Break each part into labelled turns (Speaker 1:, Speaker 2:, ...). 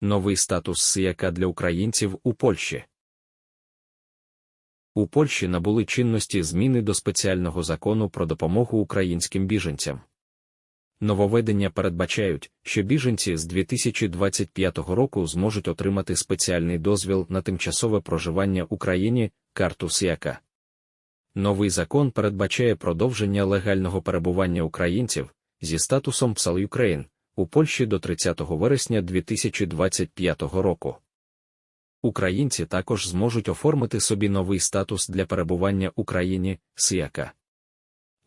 Speaker 1: Новий статус СИЯКа для українців у Польщі. У Польщі набули чинності зміни до спеціального закону про допомогу українським біженцям. Нововведення передбачають, що біженці з 2025 року зможуть отримати спеціальний дозвіл на тимчасове проживання в Україні, карту СИЯКа. Новий закон передбачає продовження легального перебування українців зі статусом Псал Ukraine у Польщі до 30 вересня 2025 року. Українці також зможуть оформити собі новий статус для перебування в Україні СИЯКа.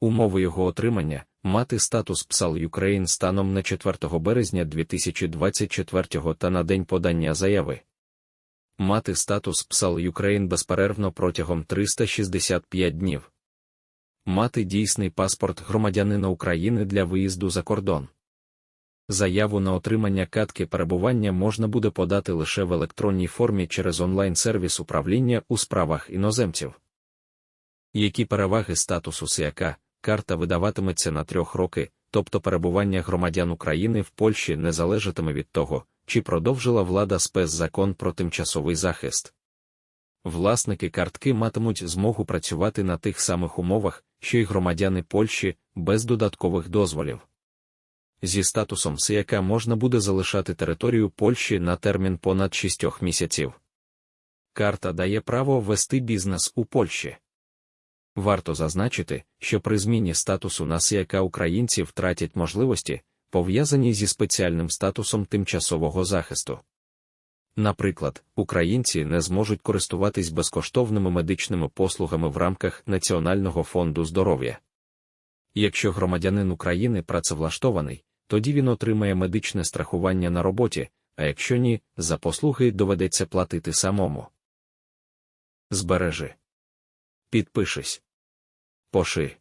Speaker 1: Умови його отримання мати статус Псал Ukraine станом на 4 березня 2024 та на день подання заяви. Мати статус Псал Ukraine безперервно протягом 365 днів. Мати дійсний паспорт громадянина України для виїзду за кордон. Заяву на отримання катки перебування можна буде подати лише в електронній формі через онлайн-сервіс управління у справах іноземців. Які переваги статусу СІАК, карта видаватиметься на трьох роки, тобто перебування громадян України в Польщі не залежатиме від того, чи продовжила влада спецзакон про тимчасовий захист. Власники картки матимуть змогу працювати на тих самих умовах, що й громадяни Польщі, без додаткових дозволів. Зі статусом СИЯКа можна буде залишати територію Польщі на термін понад 6 місяців. Карта дає право вести бізнес у Польщі. Варто зазначити, що при зміні статусу на СИЯКа українці втратять можливості, пов'язані зі спеціальним статусом тимчасового захисту. Наприклад, українці не зможуть користуватись безкоштовними медичними послугами в рамках Національного фонду здоров'я. Якщо громадянин України працевлаштований, тоді він отримає медичне страхування на роботі, а якщо ні, за послуги доведеться платити самому. Збережи. Підпишись. Поши.